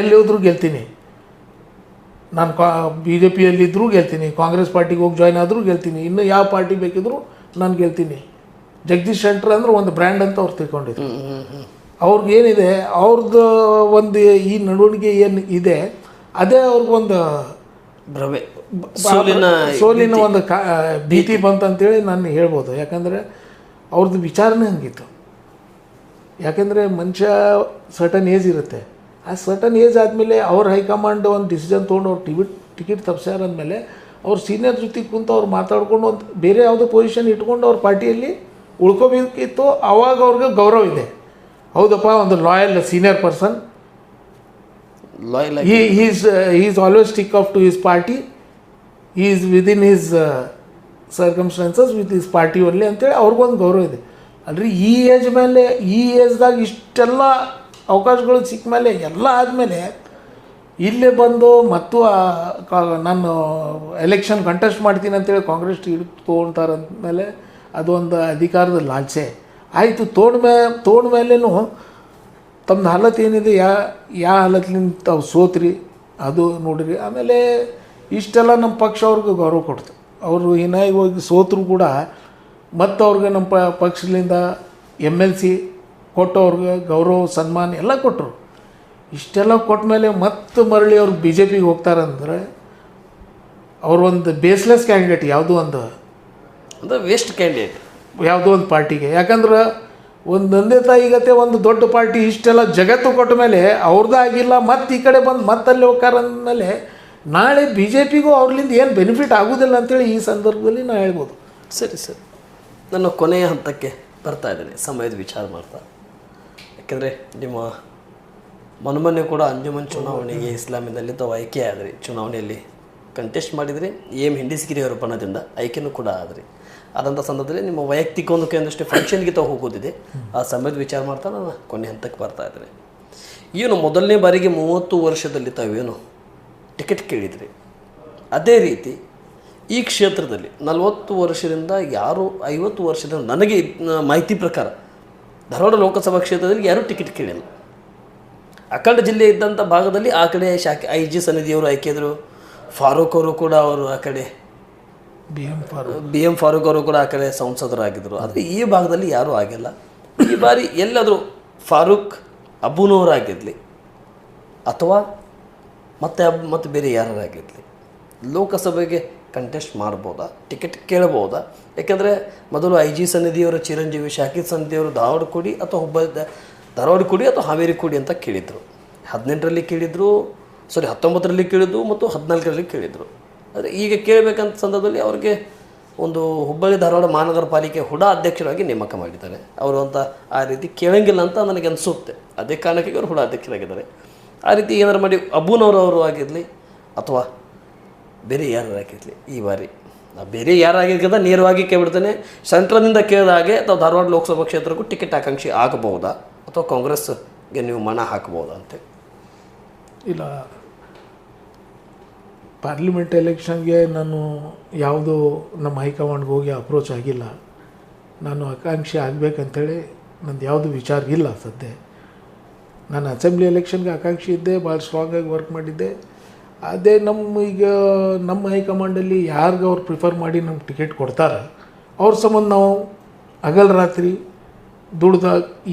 ಎಲ್ಲಿ ಹೋದ್ರೂ ಗೆಲ್ತೀನಿ. ನಾನು ಕಾ ಬಿ ಜೆ ಪಿಯಲ್ಲಿದ್ದರೂ ಗೆಲ್ತೀನಿ ಕಾಂಗ್ರೆಸ್ ಪಾರ್ಟಿಗೆ ಹೋಗಿ ಜಾಯ್ನ್ ಆದರೂ ಗೆಲ್ತೀನಿ ಇನ್ನು ಯಾವ ಪಾರ್ಟಿ ಬೇಕಿದ್ರೂ ನಾನು ಗೆಲ್ತೀನಿ. ಜಗದೀಶ್ ಶೆಟ್ರ್ ಅಂದ್ರೆ ಒಂದು ಬ್ರ್ಯಾಂಡ್ ಅಂತ ಅವ್ರು ತಿಳ್ಕೊಂಡಿದ್ರು. ಅವ್ರಿಗೆ ಏನಿದೆ ಅವ್ರದ್ದು ಒಂದು ಈ ನಡವಳಿಕೆ ಏನು ಇದೆ ಅದೇ ಅವ್ರಿಗೊಂದು ಭ್ರಮೆ. ಸೋಲಿನ ಸೋಲಿನ ಒಂದು ಕಾ ಭೀತಿ ಬಂತಂತೇಳಿ ನಾನು ಹೇಳ್ಬೋದು. ಯಾಕಂದರೆ ಅವ್ರದ್ದು ವಿಚಾರನೇ ಹಂಗಿತ್ತು. ಯಾಕೆಂದರೆ ಮನುಷ್ಯ ಸರ್ಟನ್ ಏಜ್ ಇರುತ್ತೆ. ಆ ಸರ್ಟನ್ ಏಜ್ ಆದಮೇಲೆ ಅವ್ರ ಹೈಕಮಾಂಡ್ ಒಂದು ಡಿಸಿಷನ್ ತೊಗೊಂಡು ಅವ್ರು ಟಿಕೆಟ್ ಟಿಕೆಟ್ ತಪ್ಸ್ಯಾರ ಅಂದಮೇಲೆ ಅವ್ರ ಸೀನಿಯರ್ ಜೊತೆ ಕುಂತು ಅವ್ರು ಮಾತಾಡ್ಕೊಂಡು ಒಂದು ಬೇರೆ ಯಾವುದೋ ಪೊಸಿಷನ್ ಇಟ್ಕೊಂಡು ಅವ್ರ ಪಾರ್ಟಿಯಲ್ಲಿ ಉಳ್ಕೋಬೇಕಿತ್ತು ಅವಾಗ ಅವ್ರಿಗೆ ಗೌರವ ಇದೆ. ಹೌದಪ್ಪ ಒಂದು ಲಾಯಲ್ ಸೀನಿಯರ್ ಪರ್ಸನ್ ಲಾಯಲ್ ಈ is is always stick of to his party is within is within with uh, party only ಅಂತೇಳಿ ಅವ್ರಿಗೊಂದು ಗೌರವ ಇದೆ. ಅಲ್ರಿ ಈ ಏಜ್ ಮೇಲೆ ಈ ಏಜ್ದಾಗ ಇಷ್ಟೆಲ್ಲ ಅವಕಾಶಗಳು ಸಿಕ್ಕ ಮೇಲೆ, ಎಲ್ಲ ಆದಮೇಲೆ ಇಲ್ಲೇ ಬಂದು ಮತ್ತು ನಾನು ಎಲೆಕ್ಷನ್ ಕಂಟೆಸ್ಟ್ ಮಾಡ್ತೀನಿ ಅಂತೇಳಿ ಕಾಂಗ್ರೆಸ್ ಟಿಕೆಟ್ ತೊಗೊಳ್ತಾರೆ ಅಂದಮೇಲೆ ಅದೊಂದು ಅಧಿಕಾರದ ಲಾಲ್ಸೆ ಆಯಿತು ತೋಣ ಮೇ ತೋಣ ಮೇಲೇನು ತಮ್ಮದು ಹಾಲತ್ ಏನಿದೆ, ಯಾ ಯಾವ ಹಾಲತ್ಲಿಂದ ತಾವು ಸೋತ್ರಿ, ಅದು ನೋಡಿರಿ. ಆಮೇಲೆ ಇಷ್ಟೆಲ್ಲ ನಮ್ಮ ಪಕ್ಷ ಅವ್ರಿಗೆ ಗೌರವ ಕೊಡ್ತು. ಅವರು ಹೀನಾಗಿ ಹೋಗಿ ಸೋತರು ಕೂಡ ಮತ್ತು ಅವ್ರಿಗೆ ನಮ್ಮ ಪಕ್ಷದಿಂದ ಎಂ ಎಲ್ ಸಿ ಕೊಟ್ಟು ಅವ್ರಿಗೆ ಗೌರವ ಸನ್ಮಾನ ಎಲ್ಲ ಕೊಟ್ಟರು ಇಷ್ಟೆಲ್ಲ ಕೊಟ್ಟ ಮೇಲೆ ಮತ್ತೆ ಮರಳಿ ಅವ್ರು ಬಿ ಜೆ ಪಿಗೆ ಹೋಗ್ತಾರಂದ್ರೆ ಅವ್ರೊಂದು ಬೇಸ್ಲೆಸ್ ಕ್ಯಾಂಡಿಡೇಟ್ ಯಾವುದೋ ಒಂದು? ಅಂದ್ರೆ ವೇಸ್ಟ್ ಕ್ಯಾಂಡಿಡೇಟ್ ಯಾವುದೋ ಒಂದು ಪಾರ್ಟಿಗೆ. ಯಾಕಂದ್ರೆ ಒಂದು ತಂದೆ ತಾಯಿಗತೆ ಒಂದು ದೊಡ್ಡ ಪಾರ್ಟಿ ಇಷ್ಟೆಲ್ಲ ಜಗತ್ತು ಕೊಟ್ಟ ಮೇಲೆ ಅವ್ರದ್ದು ಆಗಿಲ್ಲ ಮತ್ತೆ ಈ ಕಡೆ ಬಂದು ಮತ್ತಲ್ಲಿ ಹೋಗ್ತಾರ ಅಂದಮೇಲೆ ನಾಳೆ ಬಿ ಜೆ ಪಿಗೂ ಅವ್ರಲಿಂದ ಏನು ಬೆನಿಫಿಟ್ ಆಗೋದಿಲ್ಲ ಅಂತೇಳಿ ಈ ಸಂದರ್ಭದಲ್ಲಿ ನಾನು ಹೇಳ್ಬೋದು. ಸರಿ ಸರಿ. ನನ್ನ ಕೊನೆಯ ಹಂತಕ್ಕೆ ಬರ್ತಾ ಇದ್ದೀನಿ. ಸಮಯದ ವಿಚಾರ ಮಾಡ್ತಾ. ಯಾಕೆಂದರೆ ನಿಮ್ಮ ಮೊನ್ನೆ ಕೂಡ ಅಂಜುಮನ್ ಚುನಾವಣೆಗೆ ಇಸ್ಲಾಮಿನಲ್ಲಿ ತಾವು ಆಯ್ಕೆ ಆದ್ರಿ. ಚುನಾವಣೆಯಲ್ಲಿ ಕಂಟೆಸ್ಟ್ ಮಾಡಿದ್ರಿ ಏಮ್ ಹಿಂಡಿಸ್ಗಿರಿ ಅವರ ಬಣದಿಂದ ಆಯ್ಕೆನೂ ಕೂಡ ಆದ್ರಿ. ಆದಂಥ ಸಂದರ್ಭದಲ್ಲಿ ನಿಮ್ಮ ವೈಯಕ್ತಿಕ ಒಂದು ಕೆಲವೊಂದಷ್ಟು ಫಂಕ್ಷನ್ಗೆ ತಾವು ಹೋಗೋದಿದೆ. ಆ ಸಮಯದ ವಿಚಾರ ಮಾಡ್ತಾ ನಾನು ಕೊನೆ ಹಂತಕ್ಕೆ ಬರ್ತಾ ಇದ್ರಿ. ಏನು ಮೊದಲನೇ ಬಾರಿಗೆ ಮೂವತ್ತು ವರ್ಷದಲ್ಲಿ ತಾವೇನು ಟಿಕೆಟ್ ಕೇಳಿದ್ರಿ? ಅದೇ ರೀತಿ ಈ ಕ್ಷೇತ್ರದಲ್ಲಿ ನಲವತ್ತು ವರ್ಷದಿಂದ ಯಾರು ಐವತ್ತು ವರ್ಷದಿಂದ ನನಗೆ ಮಾಹಿತಿ ಪ್ರಕಾರ ಧಾರವಾಡ ಲೋಕಸಭಾ ಕ್ಷೇತ್ರದಲ್ಲಿ ಯಾರೂ ಟಿಕೆಟ್ ಕೇಳಿಲ್ಲ. ಅಖಂಡ ಜಿಲ್ಲೆ ಇದ್ದಂಥ ಭಾಗದಲ್ಲಿ ಆ ಕಡೆ ಶಾಖೆ ಐ ಜಿ ಸನ್ನಿಧಿಯವರು ಆಯ್ಕೆದ್ರು ಫಾರೂಕ್ ಅವರು ಕೂಡ ಅವರು ಆ ಕಡೆ B M Farooq. B M Farooq ಅವರು ಕೂಡ ಆ ಕಡೆ ಸಂಸದರಾಗಿದ್ದರು ಆದರೆ ಈ ಭಾಗದಲ್ಲಿ ಯಾರೂ ಆಗಿಲ್ಲ. ಈ ಬಾರಿ ಎಲ್ಲಾದರೂ ಫಾರೂಕ್ ಅಬ್ಬುನವರಾಗಿರಲಿ ಅಥವಾ ಮತ್ತೆ ಅಬ್ ಮತ್ತು ಬೇರೆ ಯಾರಾಗಿರಲಿ ಲೋಕಸಭೆಗೆ ಕಂಟೆಸ್ಟ್ ಮಾಡ್ಬೋದಾ? ಟಿಕೆಟ್ ಕೇಳ್ಬೋದಾ? ಯಾಕೆಂದರೆ ಮೊದಲು ಐ ಜಿ ಸನ್ನಿಧಿಯವರು, ಚಿರಂಜೀವಿ ಶಾಕಿತ್ ಸನ್ನಿಧಿಯವರು, ಧಾರವಾಡ ಕೊಡಿ ಅಥವಾ ಹುಬ್ಬಳ್ಳಿ ಧಾರವಾಡ ಕೊಡಿ ಅಥವಾ ಹಾವೇರಿ ಕೊಡಿ ಅಂತ ಕೇಳಿದರು. ಹದಿನೆಂಟರಲ್ಲಿ ಕೇಳಿದರು ಸಾರಿ ಹತ್ತೊಂಬತ್ತರಲ್ಲಿ ಕೇಳಿದ್ದು ಮತ್ತು ಹದಿನಾಲ್ಕರಲ್ಲಿ ಕೇಳಿದರು. ಆದರೆ ಈಗ ಕೇಳಬೇಕಂತ ಸಂದರ್ಭದಲ್ಲಿ ಅವರಿಗೆ ಒಂದು ಹುಬ್ಬಳ್ಳಿ ಧಾರವಾಡ ಮಹಾನಗರ ಪಾಲಿಕೆ ಹುಡಾ ಅಧ್ಯಕ್ಷರಾಗಿ ನೇಮಕ ಮಾಡಿದ್ದಾರೆ. ಅವರು ಅಂತ ಆ ರೀತಿ ಕೇಳಂಗಿಲ್ಲ ಅಂತ ನನಗೆ ಅನಿಸುತ್ತೆ. ಅದೇ ಕಾರಣಕ್ಕೆ ಅವರು ಹುಡಾ ಅಧ್ಯಕ್ಷರಾಗಿದ್ದಾರೆ. ಆ ರೀತಿ ಏನಾರು ಮಾಡಿ ಅಬ್ಬುನವರು ಆಗಿರಲಿ ಅಥವಾ ಬೇರೆ ಯಾರು ಹಾಕಿರ್ಲಿ ಈ ಬಾರಿ. ಬೇರೆ ಯಾರಾಗಿರ್ಕದ ನೇರವಾಗಿ ಕೇಳ್ಬಿಡ್ತೇನೆ. ಸೆಂಟ್ರಲ್ನಿಂದ ಕೇಳಿದ ಹಾಗೆ ಅಥವಾ ಧಾರವಾಡ ಲೋಕಸಭಾ ಕ್ಷೇತ್ರಕ್ಕೂ ಟಿಕೆಟ್ ಆಕಾಂಕ್ಷಿ ಆಗಬಹುದಾ? ಅಥವಾ ಕಾಂಗ್ರೆಸ್ಗೆ ನೀವು ಮನ ಹಾಕಬಹುದಾ ಅಂತೇಳಿ ಇಲ್ಲ. ಪಾರ್ಲಿಮೆಂಟ್ ಎಲೆಕ್ಷನ್ಗೆ ನಾನು ಯಾವುದು ನಮ್ಮ ಹೈಕಮಾಂಡ್ಗೆ ಹೋಗಿ ಅಪ್ರೋಚ್ ಆಗಿಲ್ಲ. ನಾನು ಆಕಾಂಕ್ಷಿ ಆಗಬೇಕಂತೇಳಿ ನಂದು ಯಾವುದು ವಿಚಾರ ಇಲ್ಲ ಸದ್ಯ. ನಾನು ಅಸೆಂಬ್ಲಿ ಎಲೆಕ್ಷನ್ಗೆ ಆಕಾಂಕ್ಷಿ ಇದ್ದೆ, ಭಾಳ ಸ್ಟ್ರಾಂಗಾಗಿ ವರ್ಕ್ ಮಾಡಿದ್ದೆ. ಅದೇ ನಮ್ಮ ಈಗ ನಮ್ಮ ಹೈಕಮಾಂಡಲ್ಲಿ ಯಾರಿಗೆ ಅವ್ರು ಪ್ರಿಫರ್ ಮಾಡಿ ನಮ್ಗೆ ಟಿಕೆಟ್ ಕೊಡ್ತಾರೆ, ಅವ್ರ ಸಂಬಂಧ ನಾವು ಹಗಲ್ ರಾತ್ರಿ ದುಡ್ದ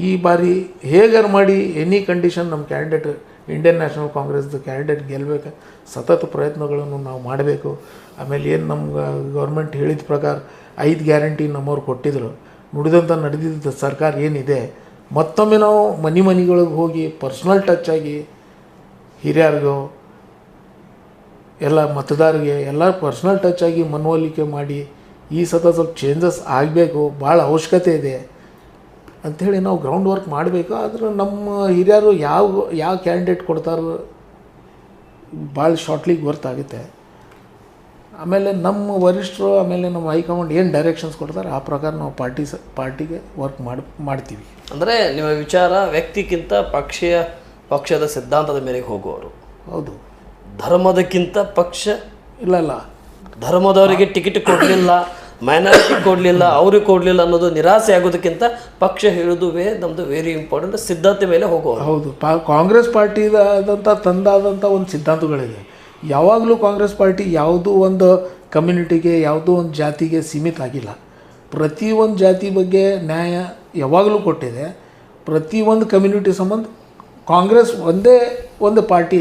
ಈ ಬಾರಿ ಹೇಗಾರು ಮಾಡಿ ಎನಿ ಕಂಡೀಷನ್ ನಮ್ಮ ಕ್ಯಾಂಡಿಡೇಟ್ ಇಂಡಿಯನ್ ನ್ಯಾಷನಲ್ ಕಾಂಗ್ರೆಸ್ದು ಕ್ಯಾಂಡಿಡೇಟ್ ಗೆಲ್ಲಬೇಕು ಸತತ ಪ್ರಯತ್ನಗಳನ್ನು ನಾವು ಮಾಡಬೇಕು. ಆಮೇಲೆ ಏನು ನಮ್ಗೆ ಗೌರ್ಮೆಂಟ್ ಹೇಳಿದ ಪ್ರಕಾರ ಐದು ಗ್ಯಾರಂಟಿ ನಮ್ಮವ್ರು ಕೊಟ್ಟಿದ್ರು ನುಡಿದಂಥ ನಡೆದಿದ್ದ ಸರ್ಕಾರ ಏನಿದೆ, ಮತ್ತೊಮ್ಮೆ ನಾವು ಮನೆ ಮನೆಗಳಿಗೆ ಹೋಗಿ ಪರ್ಸ್ನಲ್ ಟಚ್ ಆಗಿ ಹಿರಿಯರಿಗೋ ಎಲ್ಲ ಮತದಾರರಿಗೆ ಎಲ್ಲ ಪರ್ಸ್ನಲ್ ಟಚ್ ಆಗಿ ಮನವೊಲಿಕೆ ಮಾಡಿ ಈ ಸತ ಸ್ವಲ್ಪ ಚೇಂಜಸ್ ಆಗಬೇಕು ಭಾಳ ಅವಶ್ಯಕತೆ ಇದೆ ಅಂಥೇಳಿ ನಾವು ಗ್ರೌಂಡ್ ವರ್ಕ್ ಮಾಡಬೇಕು. ಆದ್ರೆ ನಮ್ಮ ಹಿರಿಯರು ಯಾವ ಯಾವ ಕ್ಯಾಂಡಿಡೇಟ್ ಕೊಡ್ತಾರೋ ಭಾಳ ಶಾರ್ಟ್ಲಿ ಗೊತ್ತಾಗುತ್ತೆ. ಆಮೇಲೆ ನಮ್ಮ ವರಿಷ್ಠರು ಆಮೇಲೆ ನಮ್ಮ ಹೈಕಮಾಂಡ್ ಏನು ಡೈರೆಕ್ಷನ್ಸ್ ಕೊಡ್ತಾರೆ ಆ ಪ್ರಕಾರ ನಾವು ಪಾರ್ಟಿ ಸ ಪಾರ್ಟಿಗೆ ವರ್ಕ್ ಮಾಡಿ ಮಾಡ್ತೀವಿ. ಅಂದರೆ ನಿಮ್ಮ ವಿಚಾರ ವ್ಯಕ್ತಿಗಿಂತ ಪಕ್ಷೀಯ ಪಕ್ಷದ ಸಿದ್ಧಾಂತದ ಮೇರೆಗೆ ಹೋಗುವವರು. ಹೌದು. ಧರ್ಮದಕ್ಕಿಂತ ಪಕ್ಷ ಇಲ್ಲ ಇಲ್ಲ. ಧರ್ಮದವರಿಗೆ ಟಿಕೆಟ್ ಕೊಡಲಿಲ್ಲ ಮೈನಾರಿಟಿ ಕೊಡಲಿಲ್ಲ ಅವ್ರಿಗೆ ಕೊಡಲಿಲ್ಲ ಅನ್ನೋದು ನಿರಾಸೆ ಆಗೋದಕ್ಕಿಂತ ಪಕ್ಷ ಹೇಳೋದು ವೇ ನಮ್ಮದು ವೆರಿ ಇಂಪಾರ್ಟೆಂಟ್ ಸಿದ್ಧಾಂತ ಮೇಲೆ ಹೋಗೋದು ಹೌದು. ಪಾ ಕಾಂಗ್ರೆಸ್ ಪಾರ್ಟಿದಾದಂಥ ತಂದಾದಂಥ ಒಂದು ಸಿದ್ಧಾಂತಗಳಿದೆ. ಯಾವಾಗಲೂ ಕಾಂಗ್ರೆಸ್ ಪಾರ್ಟಿ ಯಾವುದೂ ಒಂದು ಕಮ್ಯುನಿಟಿಗೆ ಯಾವುದೋ ಒಂದು ಜಾತಿಗೆ ಸೀಮಿತ ಆಗಿಲ್ಲ. ಪ್ರತಿಯೊಂದು ಜಾತಿ ಬಗ್ಗೆ ನ್ಯಾಯ ಯಾವಾಗಲೂ ಕೊಟ್ಟಿದೆ. ಪ್ರತಿಯೊಂದು ಕಮ್ಯುನಿಟಿ ಸಂಬಂಧ ಕಾಂಗ್ರೆಸ್ ಒಂದೇ ಒಂದು ಪಾರ್ಟಿ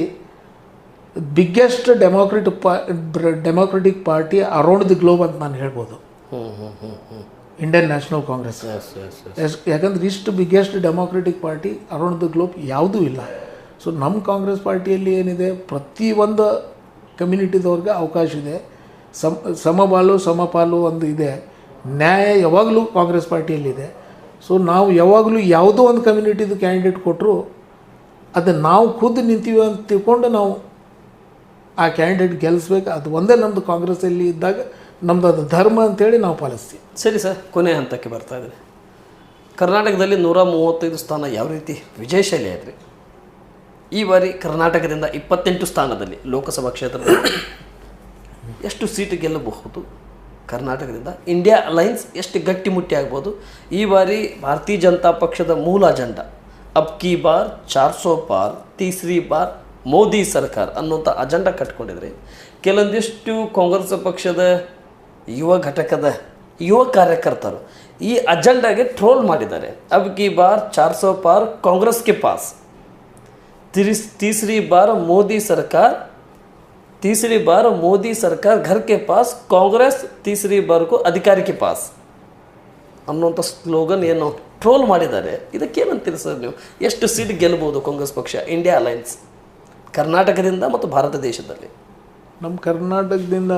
ಬಿಗ್ಗೆಸ್ಟ್ ಡೆಮೋಕ್ರೆಟಿಕ್ ಪಾ democratic party around the globe ಅಂತ ನಾನು ಹೇಳ್ಬೋದು. ಇಂಡಿಯನ್ ನ್ಯಾಷನಲ್ ಕಾಂಗ್ರೆಸ್ ಯಾಕಂದ್ರೆ ಇಷ್ಟು biggest democratic party around the globe ಯಾವುದೂ ಇಲ್ಲ. ಸೊ ನಮ್ಮ ಕಾಂಗ್ರೆಸ್ ಪಾರ್ಟಿಯಲ್ಲಿ ಏನಿದೆ ಪ್ರತಿಯೊಂದು ಕಮ್ಯುನಿಟಿದವ್ರಿಗೆ ಅವಕಾಶ ಇದೆ. ಸಮ ಸಮಬಾಲು ಸಮಪಾಲು ಒಂದು ಇದೆ. ನ್ಯಾಯ ಯಾವಾಗಲೂ ಕಾಂಗ್ರೆಸ್ ಪಾರ್ಟಿಯಲ್ಲಿದೆ ಸೊ ನಾವು ಯಾವಾಗಲೂ ಯಾವುದೋ ಒಂದು ಕಮ್ಯುನಿಟಿದು ಕ್ಯಾಂಡಿಡೇಟ್ ಕೊಟ್ಟರು ಅದನ್ನು ನಾವು ಖುದ್ದು ನಿಂತೀವಿ ಅಂತ ತಿಳ್ಕೊಂಡು ನಾವು ಆ ಕ್ಯಾಂಡಿಡೇಟ್ ಗೆಲ್ಲಿಸ್ಬೇಕು ಅದು ಒಂದೇ ನಮ್ಮದು ಕಾಂಗ್ರೆಸ್ಸಲ್ಲಿ ಇದ್ದಾಗ ನಮ್ಮದು ಅದು ಧರ್ಮ ಅಂತೇಳಿ ನಾವು ಪಾಲಿಸ್ತೀವಿ. ಸರಿ ಸರ್, ಕೊನೆ ಹಂತಕ್ಕೆ ಬರ್ತಾ ಇದ್ದೀನಿ. ಕರ್ನಾಟಕದಲ್ಲಿ ನೂರ ಮೂವತ್ತೈದು ಸ್ಥಾನ ಯಾವ ರೀತಿ? ವಿಜಯಶೈಲಿ ಆದರೆ ಈ ಬಾರಿ ಕರ್ನಾಟಕದಿಂದ ಇಪ್ಪತ್ತೆಂಟು ಸ್ಥಾನದಲ್ಲಿ ಲೋಕಸಭಾ ಕ್ಷೇತ್ರದಲ್ಲಿ ಎಷ್ಟು ಸೀಟು ಗೆಲ್ಲಬಹುದು? ಕರ್ನಾಟಕದಿಂದ ಇಂಡಿಯಾ ಅಲೈನ್ಸ್ ಎಷ್ಟು ಗಟ್ಟಿಮುಟ್ಟಿ ಆಗ್ಬೋದು? ಈ ಬಾರಿ ಭಾರತೀಯ ಜನತಾ ಪಕ್ಷದ ಮೂಲ ಅಜೆಂಡಾ, ಅಬ್ ಕಿ ಬಾರ್, ಚಾರ್ ಸೋ ಪಾರ್ ತೀಸ್ರಿ ಬಾರ್ ಮೋದಿ ಸರ್ಕಾರ ಅನ್ನುವಂಥ ಅಜೆಂಡಾ ಕಟ್ಕೊಂಡಿದ್ರೆ ಕೆಲವೊಂದಿಷ್ಟು ಕಾಂಗ್ರೆಸ್ ಪಕ್ಷದ ಯುವ ಘಟಕದ ಯುವ ಕಾರ್ಯಕರ್ತರು ಈ ಅಜೆಂಡಾಗೆ ಟ್ರೋಲ್ ಮಾಡಿದ್ದಾರೆ ಅಬ್ ಕಿ ಬಾರ್ ಚಾರ್ ಸೋ ಪಾರ್ ಕಾಂಗ್ರೆಸ್ ಕೆ ಪಾಸ್ तिरिस तीसरी बार मोदी सरकार तीसरी बार मोदी सरकार घर के पास कांग्रेस तीसरी बार को अधिकारी के पास ಅನ್ನುವಂಥ ಸ್ಲೋಗನ್ ಏನು ಟ್ರೋಲ್ ಮಾಡಿದ್ದಾರೆ ಇದಕ್ಕೇನಂತೀರಿ ಸರ್ ನೀವು ಎಷ್ಟು ಸೀಟ್ ಗೆಲ್ಬೋದು ಕಾಂಗ್ರೆಸ್ ಪಕ್ಷ ಇಂಡಿಯಾ ಅಲೈನ್ಸ್ ಕರ್ನಾಟಕದಿಂದ ಮತ್ತು ಭಾರತ ದೇಶದಲ್ಲಿ? ನಮ್ಮ ಕರ್ನಾಟಕದಿಂದ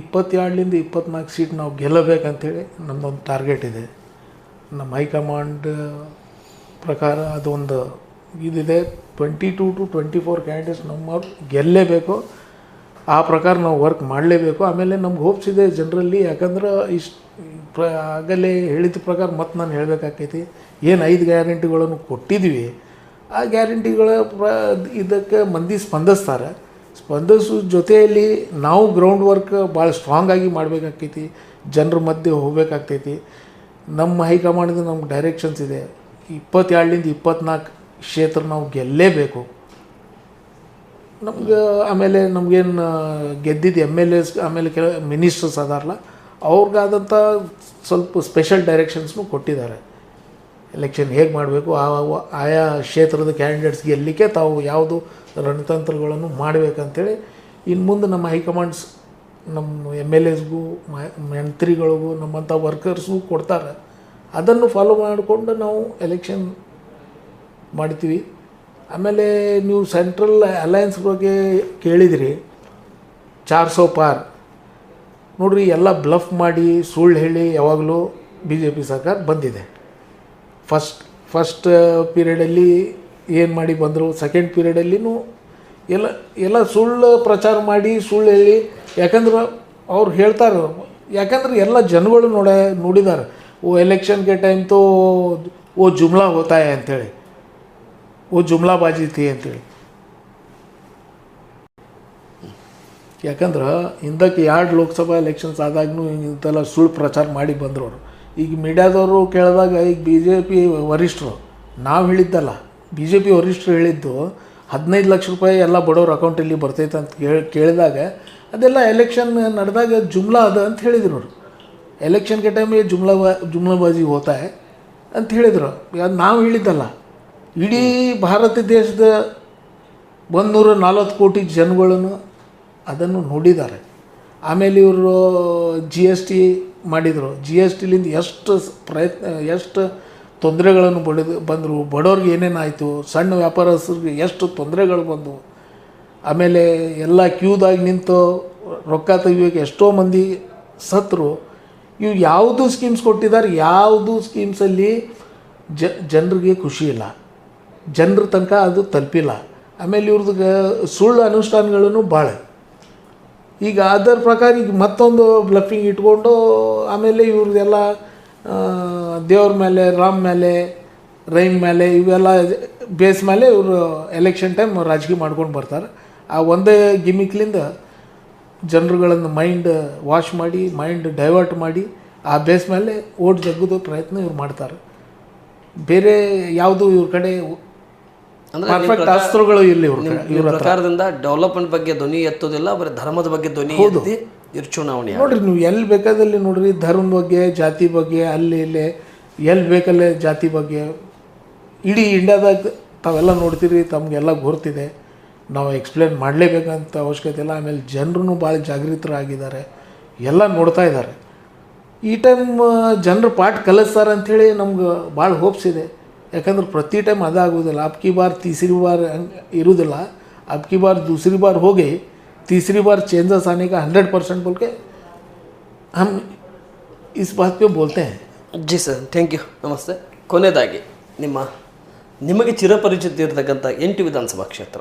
ಇಪ್ಪತ್ತೆರಡರಿಂದ ಇಪ್ಪತ್ನಾಲ್ಕು ಸೀಟ್ ನಾವು ಗೆಲ್ಲಬೇಕಂತೇಳಿ ನಮ್ಮದೊಂದು ಟಾರ್ಗೆಟ್ ಇದೆ. ನಮ್ಮ ಹೈಕಮಾಂಡ್ ಪ್ರಕಾರ ಅದೊಂದು ಇದಿದೆ. Twenty two to twenty four candidates ನಮ್ಮ ಗೆಲ್ಲಲೇಬೇಕು ಆ ಪ್ರಕಾರ ನಾವು ವರ್ಕ್ ಮಾಡಲೇಬೇಕು. ಆಮೇಲೆ ನಮ್ಗೆ ಹೋಪ್ಸ್ ಇದೆ ಜನರಲ್ಲಿ. ಯಾಕಂದ್ರೆ ಇಷ್ಟು ಪ್ರ ಆಗಲೇ ಹೇಳಿದ ಪ್ರಕಾರ ಮತ್ತೆ ನಾನು ಹೇಳಬೇಕಾಕೈತಿ. ಏನು ಐದು ಗ್ಯಾರಂಟಿಗಳನ್ನು ಕೊಟ್ಟಿದ್ವಿ. ಆ ಗ್ಯಾರಂಟಿಗಳ ಪ್ರ, ಇದಕ್ಕೆ ಮಂದಿ ಸ್ಪಂದಿಸ್ತಾರೆ. ಸ್ಪಂದಿಸೋ ಜೊತೆಯಲ್ಲಿ ನಾವು ಗ್ರೌಂಡ್ ವರ್ಕ್ ಭಾಳ ಸ್ಟ್ರಾಂಗ್ ಆಗಿ ಮಾಡಬೇಕಾಗ್ತೈತಿ, ಜನರ ಮಧ್ಯೆ ಹೋಗಬೇಕಾಗ್ತೈತಿ. ನಮ್ಮ ಹೈಕಮಾಂಡ್ದು ನಮ್ಗೆ ಡೈರೆಕ್ಷನ್ಸ್ ಇದೆ. ಇಪ್ಪತ್ತೆರಡರಿಂದ ಇಪ್ಪತ್ನಾಲ್ಕು ಕ್ಷೇತ್ರ ನಾವು ಗೆಲ್ಲೇಬೇಕು. ನಮ್ಗೆ ಆಮೇಲೆ ನಮಗೇನು, ಗೆದ್ದಿದ್ದು ಎಂ ಎಲ್ ಎಸ್ ಆಮೇಲೆ ಕೆಲ ಮಿನಿಸ್ಟರ್ಸ್ ಅದಾರಲ್ಲ, ಅವ್ರಿಗಾದಂಥ ಸ್ವಲ್ಪ ಸ್ಪೆಷಲ್ ಡೈರೆಕ್ಷನ್ಸ್ನು ಕೊಟ್ಟಿದ್ದಾರೆ. ಎಲೆಕ್ಷನ್ ಹೇಗೆ ಮಾಡಬೇಕು? ಆ ಆಯಾ ಕ್ಷೇತ್ರದ ಕ್ಯಾಂಡಿಡೇಟ್ಸ್ ಗೆಲ್ಲಲಿಕ್ಕೆ ತಾವು ಯಾವುದು ರಣತಂತ್ರಗಳನ್ನು ಮಾಡಬೇಕಂತೇಳಿ ಇನ್ನು ಮುಂದೆ ನಮ್ಮ ಹೈಕಮಾಂಡ್ಸ್ ನಮ್ಮ ಎಂ ಎಲ್ ಎಸ್ಗೂ ಮಂತ್ರಿಗಳಿಗೂ, ನಮ್ಮಂಥ ವರ್ಕರ್ಸ್ಗೂ ಕೊಡ್ತಾರೆ. ಅದನ್ನು ಫಾಲೋ ಮಾಡಿಕೊಂಡು ನಾವು ಎಲೆಕ್ಷನ್ ಮಾಡ್ತೀವಿ. ಆಮೇಲೆ ನೀವು ಸೆಂಟ್ರಲ್ ಅಲಯನ್ಸ್ ಬಗ್ಗೆ ಕೇಳಿದಿರಿ. ಚಾರ್ ಸೋ ಪಾರ್ ನೋಡ್ರಿ, ಎಲ್ಲ ಬ್ಲಫ್ ಮಾಡಿ ಸುಳ್ಳು ಹೇಳಿ ಯಾವಾಗಲೂ ಬಿ ಜೆ ಪಿ ಸರ್ಕಾರ ಬಂದಿದೆ. ಫಸ್ಟ್ ಫಸ್ಟ್ ಪೀರಿಯಡಲ್ಲಿ ಏನು ಮಾಡಿ ಬಂದರು ಸೆಕೆಂಡ್ ಪೀರಿಯಡಲ್ಲಿನೂ ಎಲ್ಲ ಎಲ್ಲ ಸುಳ್ಳು ಪ್ರಚಾರ ಮಾಡಿ, ಸುಳ್ಳು ಹೇಳಿ, ಯಾಕಂದ್ರೆ ಅವ್ರು ಹೇಳ್ತಾರೆ, ಯಾಕಂದ್ರೆ ಎಲ್ಲ ಜನಗಳು ನೋಡ ನೋಡಿದ್ದಾರೆ ಓ ಎಲೆಕ್ಷನ್ಗೆ ಟೈಮ್ ತೋ, ಓ, ಜುಮ್ಲಾ ಹೋತಾಯ ಅಂಥೇಳಿ ಓ, ಜುಮ್ಲಾ ಬಾಜಿತಿ ಅಂತೇಳಿ. ಯಾಕಂದ್ರೆ ಹಿಂದಕ್ಕೆ ಎರಡು ಲೋಕಸಭಾ ಎಲೆಕ್ಷನ್ಸ್ ಆದಾಗೂ ಇಂಥೆಲ್ಲ ಸುಳ್ಳು ಪ್ರಚಾರ ಮಾಡಿ ಬಂದರು ಅವರು. ಈಗ ಮೀಡಿಯಾದವರು ಕೇಳಿದಾಗ ಈಗ ಬಿ ಜೆ ಪಿ ವರಿಷ್ಠರು ನಾವು ಹೇಳಿದ್ದಲ್ಲ ಬಿ ಜೆ ಪಿ ವರಿಷ್ಠರು ಹೇಳಿದ್ದು ಹದಿನೈದು ಲಕ್ಷ ರೂಪಾಯಿ ಎಲ್ಲ ಬಡವ್ರ ಅಕೌಂಟಲ್ಲಿ ಬರ್ತೈತೆ ಅಂತ ಕೇಳಿ, ಕೇಳಿದಾಗ ಅದೆಲ್ಲ ಎಲೆಕ್ಷನ್ ನಡೆದಾಗ ಜುಮ್ಲಾ ಅದ ಅಂತ ಹೇಳಿದ್ರು ಅವರು. ಎಲೆಕ್ಷನ್ಗೆ ಟೈಮಿಗೆ ಜುಮ್ಲಾ ಬಾ, ಜುಮ್ಲಾಬಾಜಿ ಹೋತಾ है ಅಂತ ಹೇಳಿದರು. ಅದು ನಾವು ಹೇಳಿದ್ದಲ್ಲ. ಇಡೀ ಭಾರತ ದೇಶದ ಒಂದು ನೂರ ನಲ್ವತ್ತು ಕೋಟಿ ಜನಗಳನ್ನು ಅದನ್ನು ನೋಡಿದ್ದಾರೆ. ಆಮೇಲೆ ಇವರು ಜಿ ಎಸ್ ಟಿ ಮಾಡಿದರು. ಜಿ ಎಸ್ ಟಿಲಿಂದ ಎಷ್ಟು ಪ್ರಯತ್ನ, ಎಷ್ಟು ತೊಂದರೆಗಳನ್ನು ಬಡಿದು, ಬಂದರು. ಬಡವ್ರಿಗೆ ಏನೇನಾಯಿತು ಸಣ್ಣ ವ್ಯಾಪಾರಸ್ಥರಿಗೆ ಎಷ್ಟು ತೊಂದರೆಗಳು ಬಂದವು? ಆಮೇಲೆ ಎಲ್ಲ ಕ್ಯೂದಾಗಿ ನಿಂತು ರೊಕ್ಕ ತೆಗಿಯೋಕೆ ಎಷ್ಟೋ ಮಂದಿ ಸತ್ರು. ಇವು ಯಾವುದು ಸ್ಕೀಮ್ಸ್ ಕೊಟ್ಟಿದ್ದಾರೆ ಯಾವುದು ಸ್ಕೀಮ್ಸಲ್ಲಿ ಜ, ಜನರಿಗೆ ಖುಷಿ ಇಲ್ಲ. ಜನರ ತನಕ ಅದು ತಲುಪಿಲ್ಲ. ಆಮೇಲೆ ಇವ್ರದ್ದು ಸುಳ್ಳು ಅನುಷ್ಠಾನಗಳನ್ನು ಭಾಳ ಈಗ ಅದರ ಪ್ರಕಾರ ಈಗ ಮತ್ತೊಂದು ಬ್ಲಫಿಂಗ್ ಇಟ್ಕೊಂಡು ಆಮೇಲೆ ಇವ್ರದ್ದೆಲ್ಲ ದೇವ್ರ ಮೇಲೆ, ರಾಮ್ ಮೇಲೆ ರೈಮ್ ಮೇಲೆ, ಇವೆಲ್ಲ ಬೇಸ್ ಮೇಲೆ ಇವರು ಎಲೆಕ್ಷನ್ ಟೈಮ್ ರಾಜಕೀಯ ಮಾಡ್ಕೊಂಡು ಬರ್ತಾರೆ. ಆ ಒಂದೇ ಗಿಮಿಕ್ಲಿಂದ ಜನರುಗಳನ್ನು ಮೈಂಡ್ ವಾಶ್ ಮಾಡಿ ಮೈಂಡ್ ಡೈವರ್ಟ್ ಮಾಡಿ, ಆ ಬೇಸ್ ಮೇಲೆ ಓಟ್ ಜಗ್ಗೋದು ಪ್ರಯತ್ನ ಇವ್ರು ಮಾಡ್ತಾರೆ. ಬೇರೆ ಯಾವುದು ಇವ್ರ ಕಡೆ ಪರ್ಫೆಕ್ಟ್ ಅಸ್ತ್ರಗಳು ಇಲ್ಲಿ ಪ್ರಕಾರದಿಂದ ಡೆವಲಪ್ಮೆಂಟ್ ಬಗ್ಗೆ ಧ್ವನಿ ಎತ್ತೋದಿಲ್ಲ ಬರೀ ಧರ್ಮದ ಬಗ್ಗೆ ಧ್ವನಿ ಎತ್ತಿ ಇವ್ರು ಚುನಾವಣೆ. ನೋಡ್ರಿ ನೀವು ಎಲ್ಲಿ ಬೇಕಾದಲ್ಲಿ ನೋಡ್ರಿ ಧರ್ಮದ ಬಗ್ಗೆ ಜಾತಿ ಬಗ್ಗೆ ಅಲ್ಲಿ ಇಲ್ಲಿ ಎಲ್ಲಿ ಬೇಕಲ್ಲೇ ಜಾತಿ ಬಗ್ಗೆ ಇಡೀ ಇಂಡಿಯಾದಾಗ ತಾವೆಲ್ಲ ನೋಡ್ತೀರಿ ತಮಗೆಲ್ಲ ಗೊತ್ತಿದೆ ನಾವು ಎಕ್ಸ್ಪ್ಲೇನ್ ಮಾಡಲೇಬೇಕಂತ ಅವಶ್ಯಕತೆ ಇಲ್ಲ. ಆಮೇಲೆ ಜನರು ಭಾಳ ಜಾಗೃತರಾಗಿದ್ದಾರೆ. ಎಲ್ಲ ನೋಡ್ತಾ ಇದ್ದಾರೆ. ಈ ಟೈಮ್ ಜನರು ಪಾಠ ಕಲಿಸ್ತಾರೆ ಅಂಥೇಳಿ ನಮ್ಗೆ ಭಾಳ ಹೋಪ್ಸ್ ಇದೆ. ಯಾಕಂದ್ರೆ ಪ್ರತಿ ಟೈಮ್ ಅದಾಗೋದಿಲ್ಲ ಅಬ್ಕಿ ಬಾರ್ ತೀಸರಿ ಬಾರ್ ಹಂಗ್ ಇರೋದಿಲ್ಲ ಅಬ್ಕಿ ಬಾರ್ दूसरी बार हो गई तीसरी बार चेंजेस आने का हंड्रेड परसेंट बोल के हम इस बात पे बोलते हैं ಜಿ ಸರ್ ಥ್ಯಾಂಕ್ ಯು ನಮಸ್ತೆ ಕೊನೆಯದಾಗಿ ನಿಮ್ಮ ನಿಮಗೆ ಚಿರಪರಿಚಿತ ಇರತಕ್ಕಂಥ ಎಂಟು ವಿಧಾನಸಭಾ ಕ್ಷೇತ್ರ